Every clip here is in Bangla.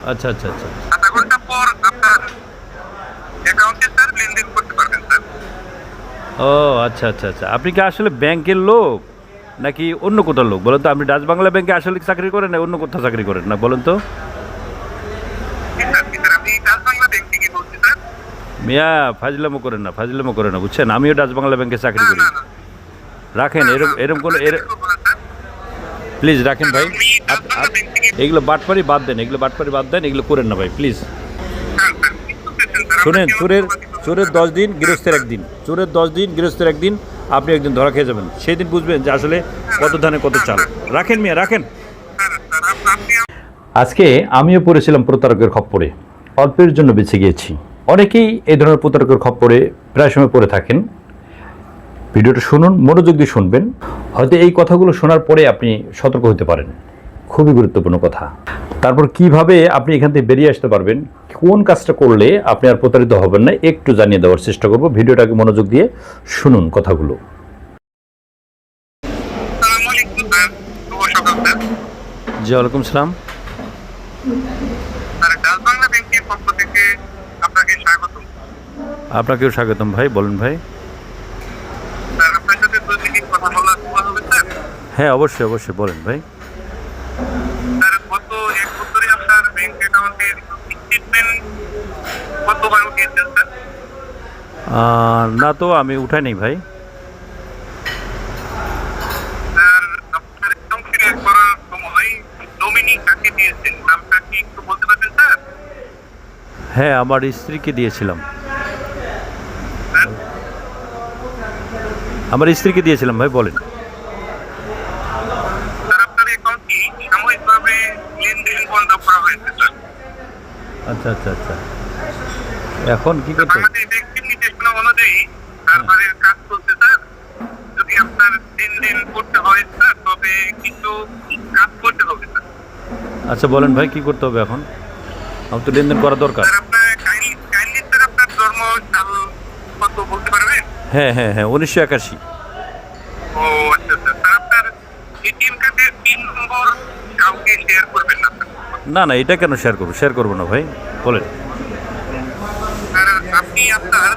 আচ্ছা আচ্ছা আচ্ছা। আধা ঘণ্টা পর আপনার অ্যাকাউন্টে স্যার লেনদেন করতে পারবেন স্যার ও আচ্ছা আচ্ছা আচ্ছা। আপনি কি আসলে ব্যাংকের লোক নাকি অন্য কোথাও লোক? বলেন তো আপনি ডাচ বাংলা ব্যাংকে আসলে চাকরি করেন না অন্য কোথাও চাকরি করেন না? বলেন তো। মিয়া ফাজলামো করেন না ফাজলামো করেন না বুঝছেন? আমিও ডাচ বাংলা ব্যাংকে চাকরি করি। রাখেন এরম এরম কোনো এর করব না, স্যার। প্লিজ রাখেন ভাই। এগুলো বাটপারি বাদ দেন, এগুলো বাটপারি বাদ দেন, এগুলো করেন না ভাই, প্লিজ? শোনেন, চোরের চোরের দশ দিন, গৃহস্থের একদিন। চোরের দশ দিন, গৃহস্থের একদিন, আপনি একদিন ধরা খেয়ে যাবেন। সেই দিন বুঝবেন যে আসলে কত ধানে কত চাল। রাখেন মিয়া, রাখেন। আজকে আমিও পড়েছিলাম প্রতারকের খপ্পরে। অল্পের জন্য বেঁচে গিয়েছি। অনেকেই এই ধরনের প্রতারকের খপ্পরে প্রায় সময় পড়ে থাকেন। ভিডিওটা শুনুন মনোযোগ দিয়ে শুনবেন। হয়তো এই কথাগুলো শোনার পরে আপনি সতর্ক হতে পারেন। খুবই গুরুত্বপূর্ণ কথা। তারপর কীভাবে আপনি এখান থেকে বেরিয়ে আসতে পারবেন কোন কাজটা করলে আপনি আর প্রতারিত হবেন না একটু জানিয়ে দেওয়ার চেষ্টা করব। ভিডিওটাকে মনোযোগ দিয়ে শুনুন কথাগুলো। জি ওয়ালাইকুম সালাম। স্যার, ডাচ বাংলা ব্যাংকের পক্ষ থেকে আপনাকে আপনাকেও স্বাগতম ভাই বলুন ভাই স্যার, আপনার সাথে দুই মিনিট কথা বলা বলা হবে, স্যার? হ্যাঁ অবশ্যই অবশ্যই বলেন ভাই। গত এক বছরে আপনার ব্যাংক অ্যাকাউন্টের স্টেটমেন্ট কতবার উঠিয়েছেন, আহ, না তো আমি উঠাই নেই ভাই? হ্যাঁ আমার স্ত্রীকে দিয়েছিলাম। আমার স্ত্রীকে দিয়েছিলাম ভাই বলেন স্যার, আপনার অ্যাকাউন্টটি সাময়িকভাবে লেনদেন বন্ধ করা হয়েছে, স্যার। আচ্ছা আচ্ছা আচ্ছা। এখন কি করতে? বাংলাদেশ ব্যাংকের নির্দেশনা অনুযায়ী সার্ভারের কাজ চলছে স্যার। যদি আপনার লেনদেন করতে হয় স্যার তবে কিছু কাজ করতে হবে স্যার। আচ্ছা বলেন ভাই কি করতে হবে এখন? আমার তো লেনদেন করা দরকার। হ্যাঁ হ্যাঁ হ্যাঁ উনিশশো একাশি। ও আচ্ছা স্যার স্যার আপনার এটিএম কার্ডের পিন নম্বর কাউকে শেয়ার করবেন না না না এটা কেন শেয়ার করব? শেয়ার করব না ভাই বলেন। আপনি আপনার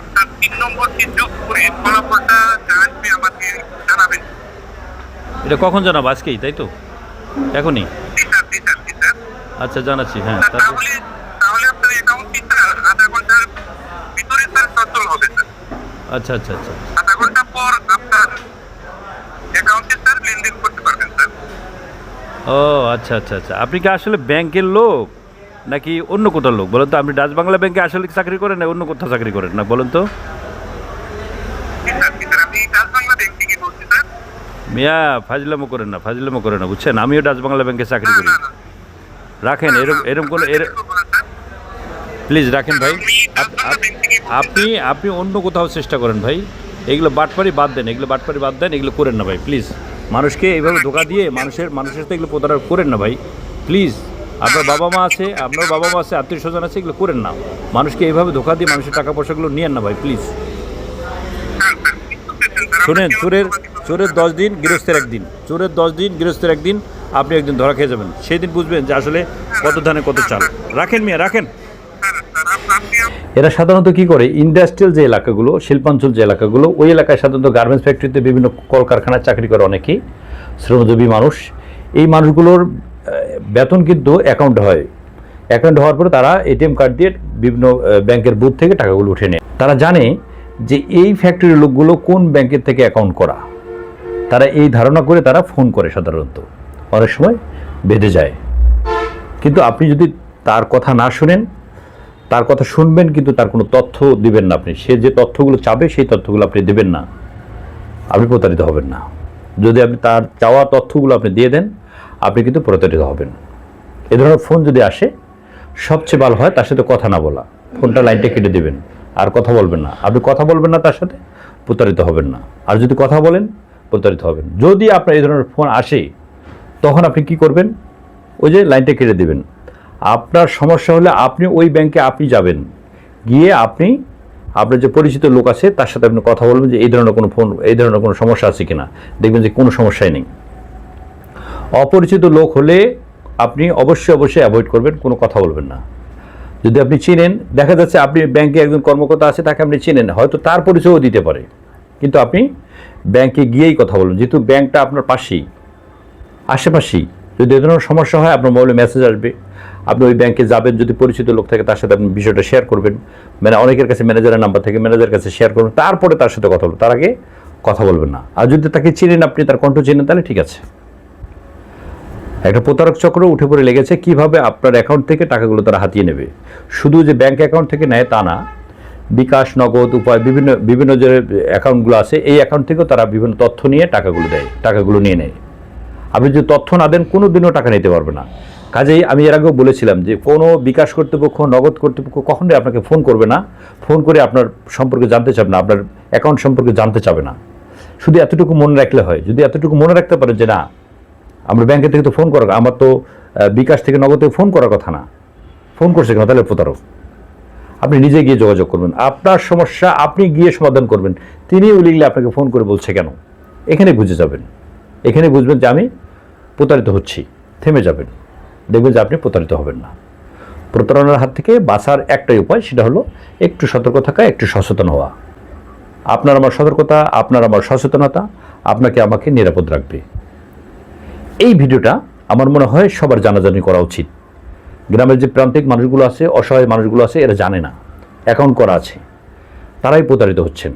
আপনার পিন নম্বরটি যোগ করে ফলাফলটা আমাকে জানাবেন। এটা কখন জানাব? আজকেই তাই তো? এখনই? আচ্ছা জানাচ্ছি হ্যাঁ তাহলে তাহলে আপনার অ্যাকাউন্টটি স্যার? আধা ঘণ্টার ভিতরে স্যার সচল হবে স্যার। আচ্ছা আচ্ছা আচ্ছা। আধা ঘণ্টা পর আপনার অ্যাকাউন্টে স্যার লেনদেন ও আচ্ছা আচ্ছা আচ্ছা। আপনি কি আসলে ব্যাংকের লোক নাকি অন্য কোথাও লোক? বলেন তো, আপনি ডাচ বাংলা ব্যাংকে আসলে চাকরি করেন না অন্য কোথাও চাকরি করেন না, বলেন তো। মিয়া, ফাজলামো করেন না, ফাজলামো করেন না, বুঝছেন? আমিও ডাচ বাংলা ব্যাংকে চাকরি করি। রাখেন এরকম এরম কোনো প্লিজ রাখেন ভাই। আপ- আপ- আপনি আপনি অন্য কোথাও চেষ্টা করেন ভাই। এগুলো বাটপারি বাদ দেন, এগুলো বাটপারি বাদ দেন, এগুলো করেন না ভাই, প্লিজ। মানুষকে এইভাবে ধোকা দিয়ে মানুষের মানুষের সাথে এগুলো প্রতারণা করেন না ভাই। প্লিজ আপনার বাবা মা আছে, আপনার বাবা মা আছে, আত্মীয় স্বজন আছে, এগুলো করেন না। মানুষকে এইভাবে ধোকা দিয়ে মানুষের টাকা পয়সাগুলো নিয়েন না ভাই প্লিজ শোনেন, চোরের চোরের দশ দিন, গৃহস্থের একদিন। চোরের দশ দিন, গৃহস্থের একদিন, আপনি একদিন ধরা খেয়ে যাবেন। সেই দিন বুঝবেন যে আসলে কত ধানে কত চাল। রাখেন মিয়া, রাখেন। এরা সাধারণত কি করে? ইন্ডাস্ট্রিয়াল যে এলাকাগুলো, শিল্পাঞ্চল যে এলাকাগুলো, ওই এলাকায় সাধারণত গার্মেন্টস ফ্যাক্টরিতে বিভিন্ন কলকারখানায় চাকরি করে অনেকেই, শ্রমজীবী মানুষ। এই মানুষগুলোর বেতন কিন্তু অ্যাকাউন্ট হয়। অ্যাকাউন্ট হওয়ার পরে তারা এটিএম কার্ড দিয়ে বিভিন্ন ব্যাংকের বুথ থেকে টাকাগুলো উঠে নেয়। তারা জানে যে এই ফ্যাক্টরির লোকগুলো কোন ব্যাংকের থেকে অ্যাকাউন্ট করা। তারা এই ধারণা করে তারা ফোন করে সাধারণত। অনেক সময় বেঁধে যায়। কিন্তু আপনি যদি তার কথা না শুনেন তার কথা শুনবেন, কিন্তু তার কোনো তথ্য দিবেন না আপনি। সে যে তথ্যগুলো চাবে, সেই তথ্যগুলো আপনি দেবেন না। আপনি প্রতারিত হবেন না। যদি আপনি তার চাওয়া তথ্যগুলো আপনি দিয়ে দেন, আপনি কিন্তু প্রতারিত হবেন। এ ধরনের ফোন যদি আসে, সবচেয়ে ভালো হয় তার সাথে কথা না বলা। ফোনটা লাইনটা কেটে দেবেন, আর কথা বলবেন না। আপনি কথা বলবেন না তার সাথে, প্রতারিত হবেন না। আর যদি কথা বলেন, প্রতারিত হবেন। যদি আপনার এই ধরনের ফোন আসে, তখন আপনি কি করবেন? ওই যে লাইনটা কেটে দেবেন। আপনার সমস্যা হলে আপনি ওই ব্যাংকে আপনি যাবেন। গিয়ে আপনি, আপনার যে পরিচিত লোক আছে, তার সাথে আপনি কথা বলবেন যে এই ধরনের কোনো ফোন এই ধরনের কোনো সমস্যা আছে কি না দেখবেন যে কোনো সমস্যাই নেই। অপরিচিত লোক হলে আপনি অবশ্যই অবশ্যই অ্যাভয়েড করবেন, কোনো কথা বলবেন না। যদি আপনি চিনেন, দেখা যাচ্ছে আপনি ব্যাংকে একজন কর্মকর্তা আছে, তাকে আপনি চিনেন, হয়তো তার পরিচয়ও দিতে পারে। কিন্তু আপনি ব্যাংকে গিয়েই কথা বলুন। যেহেতু ব্যাংকটা আপনার পাশেই, আশেপাশেই, যদি এ ধরনের সমস্যা হয়, আপনার মোবাইলে মেসেজ আসবে। আপনি ওই ব্যাংকে যাবেন, যদি পরিচিত লোক থাকে তার সাথে আপনি বিষয়টা শেয়ার করবেন। মানে অনেকের কাছে ম্যানেজারের নাম্বার থেকে ম্যানেজারের কাছে শেয়ার করবেন, তারপরে তার সাথে কথা বলবেন। তার আগে কথা বলবেন না। আর যদি তাকে চিনেন আপনি, তার কণ্ঠ চিনেন, তাহলে ঠিক আছে। একটা প্রতারক চক্র উঠে পড়ে লেগেছে, কীভাবে আপনার অ্যাকাউন্ট থেকে টাকাগুলো তারা হাতিয়ে নেবে? শুধু যে ব্যাংক অ্যাকাউন্ট থেকে নেয় তা না, বিকাশ, নগদ, উপায়, বিভিন্ন বিভিন্ন যে অ্যাকাউন্টগুলো আছে, এই অ্যাকাউন্ট থেকেও তারা বিভিন্ন তথ্য নিয়ে টাকাগুলো দেয়, টাকাগুলো নিয়ে নেয়। আপনি যদি তথ্য না দেন কোনো দিনও টাকা নিতে পারবে না। কাজেই আমি এর আগেও বলেছিলাম যে কোনো বিকাশ কর্তৃপক্ষ, নগদ কর্তৃপক্ষ কখনোই আপনাকে ফোন করবে না। ফোন করে আপনার সম্পর্কে জানতে চাবে না, আপনার অ্যাকাউন্ট সম্পর্কে জানতে চাবে না। শুধু এতটুকু মনে রাখলে হয়। যদি এতটুকু মনে রাখতে পারেন যে না, আমরা ব্যাংকের থেকে তো ফোন করার আমার তো বিকাশ থেকে নগদ ফোন করার কথা না। ফোন করছে কেন? তাহলে প্রতারক। আপনি নিজে গিয়ে যোগাযোগ করবেন। আপনার সমস্যা আপনি গিয়ে সমাধান করবেন। তিনি উলিগলে আপনাকে ফোন করে বলছে কেন? এখানে বুঝে যাবেন। এখানে বুঝবেন যে আমি প্রতারিত হচ্ছি। থেমে যাবেন। দেখবেন যে আপনি প্রতারিত হবেন না। প্রতারণার হাত থেকে বাঁচার একটাই উপায় সেটা হলো একটু সতর্ক থাকা, একটু সচেতন হওয়া। আপনার আমার সতর্কতা, আপনার আমার সচেতনতা, আপনাকে আমাকে নিরাপদ রাখবে। এই ভিডিওটা আমার মনে হয় সবার জানাজানি করা উচিত। গ্রামের যে প্রান্তিক মানুষগুলো আছে, অসহায় মানুষগুলো আছে, এরা জানে না। অ্যাকাউন্ট করা আছে। তারাই প্রতারিত হচ্ছেন।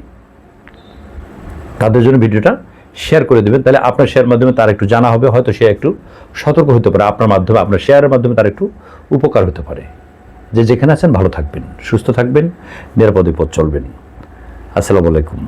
তাদের জন্য ভিডিওটা শেয়ার করে দেবেন, তাহলে আপনার শেয়ার মাধ্যমে তার একটু জানা হবে, হয়তো সে একটু সতর্ক হতে পারে, আপনার মাধ্যমে, আপনার শেয়ারের মাধ্যমে তার একটু উপকার হতে পারে। যে যেখানে আছেন, ভালো থাকবেন, সুস্থ থাকবেন, নিরাপদে পথ চলবেন। আসসালামু আলাইকুম।